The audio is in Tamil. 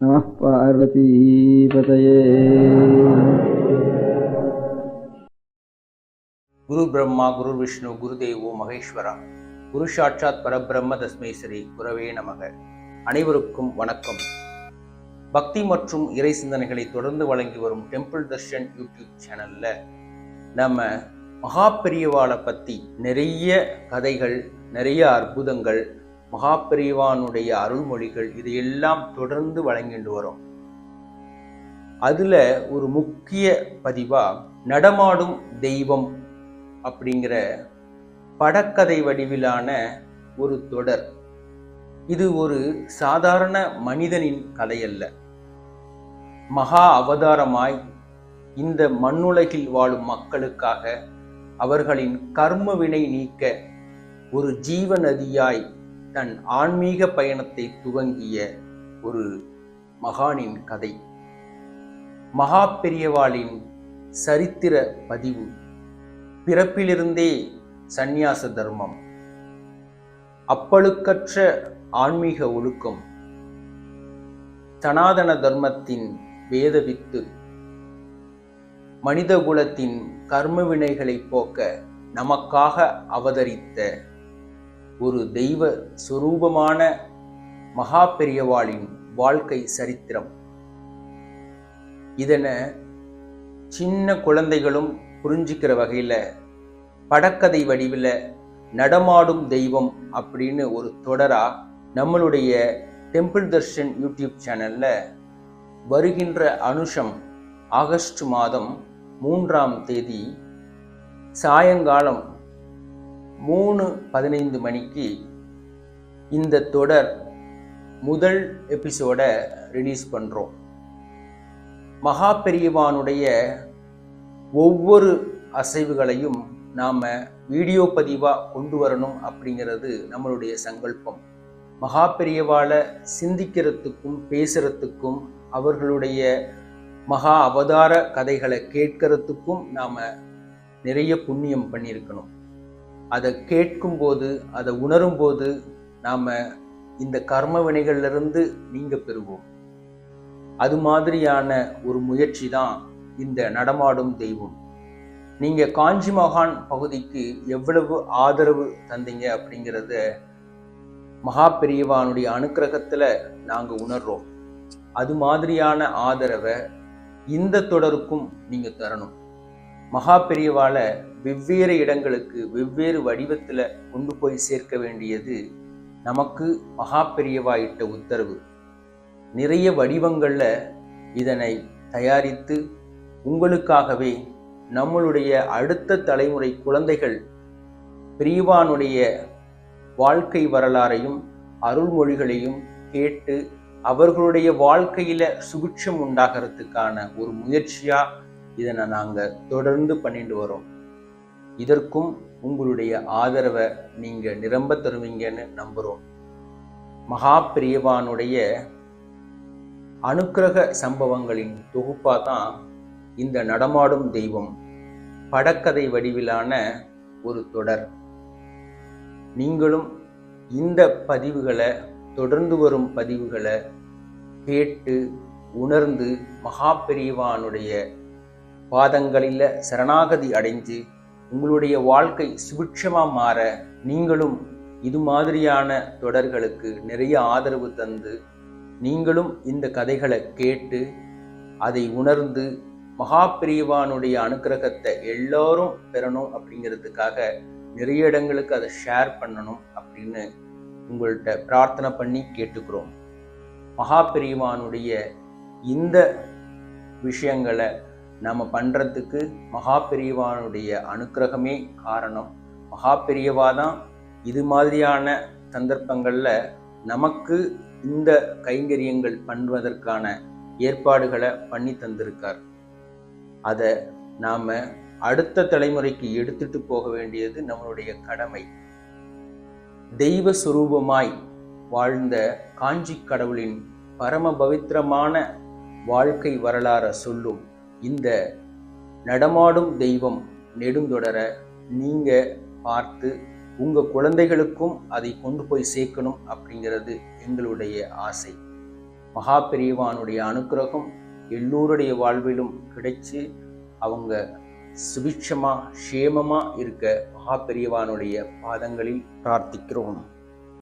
நம குரு பிரம்மா குரு விஷ்ணு குரு தேவோ மகேஸ்வரா. குரு சாட்சாத் பரபிரம்ம தஸ்மேஸ்வரி குரவே நமக. அனைவருக்கும் வணக்கம். பக்தி மற்றும் இறை சிந்தனைகளை தொடர்ந்து வழங்கி வரும் டெம்பிள் தர்ஷன் யூடியூப் சேனல்ல நம்ம மகா பெரியவாளை பத்தி நிறைய கதைகள் நிறைய அற்புதங்கள் மகாபெரிவானுடைய அருள்மொழிகள் இதையெல்லாம் தொடர்ந்து வழங்கிட்டு வரும். அதில் ஒரு முக்கிய பதிவாக நடமாடும் தெய்வம் அப்படிங்கிற படக்கதை வடிவிலான ஒரு தொடர். இது ஒரு சாதாரண மனிதனின் கதையல்ல. மகா அவதாரமாய் இந்த மண்ணுலகில் வாழும் மக்களுக்காக அவர்களின் கர்மவினை நீக்க ஒரு ஜீவ நதியாய் தன் ஆன்மீக பயணத்தை துவங்கிய ஒரு மகானின் கதை. மகா பெரியவாளின் சரித்திர பதிவு. பிறப்பிலிருந்தே சந்நியாச தர்மம். அப்பழுக்கற்ற ஆன்மீக ஒழுக்கம். சனாதன தர்மத்தின் வேதவித்து. மனிதகுலத்தின் கர்மவினைகளைப் போக்க நமக்காக அவதரித்த ஒரு தெய்வ சுரூபமான மகா பெரியவாளின் வாழ்க்கை சரித்திரம். இதனை சின்ன குழந்தைகளும் புரிஞ்சுக்கிற வகையில் படக்கதை வடிவில் நடமாடும் தெய்வம் அப்படின்னு ஒரு தொடராக நம்மளுடைய டெம்பிள் தர்ஷன் யூடியூப் சேனலில் வருகின்ற அனுஷம் ஆகஸ்ட் மாதம் மூன்றாம் தேதி சாயங்காலம் மூணு பதினைந்து மணிக்கு இந்த தொடர் முதல் எபிசோட ரிலீஸ் பண்ணுறோம் மகா பெரியவானுடைய ஒவ்வொரு அசைவுகளையும் நாம் வீடியோ பதிவாக கொண்டு வரணும் அப்படிங்கிறது நம்மளுடைய சங்கல்பம். மகா பெரியவாளை சிந்திக்கிறதுக்கும் பேசுகிறதுக்கும் அவர்களுடைய மகா அவதார கதைகளை கேட்கறதுக்கும் நாம் நிறைய புண்ணியம் பண்ணியிருக்கணும். அதை கேட்கும்போது அதை உணரும்போது நாம் இந்த கர்ம வினைகளிலிருந்து நீங்க பெறுவோம். அது மாதிரியான ஒரு முயற்சி தான் இந்த நடமாடும் தெய்வம். நீங்கள் காஞ்சி மகான் பகுதிக்கு எவ்வளவு ஆதரவு தந்தீங்க அப்படிங்கிறத மகா பெரியவானுடைய அனுக்கிரகத்தில் நாங்கள் உணர்றோம். அது மாதிரியான ஆதரவை இந்த தொடருக்கும் நீங்கள் தரணும். மகா பெரியவால வெவ்வேறு இடங்களுக்கு வெவ்வேறு வடிவத்தில் கொண்டு போய் சேர்க்க வேண்டியது நமக்கு மகா உத்தரவு. நிறைய வடிவங்களில் இதனை தயாரித்து உங்களுக்காகவே நம்மளுடைய அடுத்த தலைமுறை குழந்தைகள் பிரியவானுடைய வாழ்க்கை வரலாறையும் அருள்மொழிகளையும் கேட்டு அவர்களுடைய வாழ்க்கையில சுபிட்சம் உண்டாகிறதுக்கான ஒரு முயற்சியா இதனை நாங்கள் தொடர்ந்து பண்ணிட்டு வரோம். இதற்கும் உங்களுடைய ஆதரவை நீங்கள் நிரம்ப தருவீங்கன்னு நம்புகிறோம் மகா பிரியவானுடைய அனுக்கிரக சம்பவங்களின் தொகுப்பாக தான் இந்த நடமாடும் தெய்வம் படக்கதை வடிவிலான ஒரு தொடர். நீங்களும் இந்த பதிவுகளை தொடர்ந்து வரும் பதிவுகளை கேட்டு உணர்ந்து மகா பெரியவானுடைய பாதங்களில் சரணாகதி அடைஞ்சு உங்களுடைய வாழ்க்கை சுபிட்சமாக மாற நீங்களும் இது மாதிரியான தொடர்களுக்கு நிறைய ஆதரவு தந்து நீங்களும் இந்த கதைகளை கேட்டு அதை உணர்ந்து மகா அனுகிரகத்தை அனுக்கிரகத்தை பெறணும் அப்படிங்கிறதுக்காக நிறைய இடங்களுக்கு அதை ஷேர் பண்ணணும் அப்படின்னு உங்கள்கிட்ட பிரார்த்தனை பண்ணி கேட்டுக்கிறோம். மகாபிரியவானுடைய இந்த விஷயங்களை நம்ம பண்ணுறதுக்கு மகா பெரியவானுடைய அனுக்கிரகமே காரணம். மகா பெரியவா தான் இது மாதிரியான சந்தர்ப்பங்களில் நமக்கு இந்த கைங்கரியங்கள் பண்ணுவதற்கான ஏற்பாடுகளை பண்ணி தந்திருக்கார். அதை நாம் அடுத்த தலைமுறைக்கு எடுத்துட்டு போக வேண்டியது நம்மளுடைய கடமை. தெய்வ சுரூபமாய் வாழ்ந்த காஞ்சி கடவுளின் பரம பவித்திரமான வாழ்க்கை வரலாற சொல்லும் இந்த நடமாடும் தெய்வம் நெடுந்தொடர நீங்க பார்த்து உங்க குழந்தைகளுக்கும் அதை கொண்டு போய் சேர்க்கணும் அப்படிங்கிறது எங்களுடைய ஆசை. மகா பெரியவானுடைய அனுக்கிரகம் எல்லோருடைய வாழ்விலும் கிடைச்சு அவங்க சுபிட்சமா க்ஷேமமாக இருக்க மகா பெரியவானுடைய பாதங்களில் பிரார்த்திக்கிறோம்.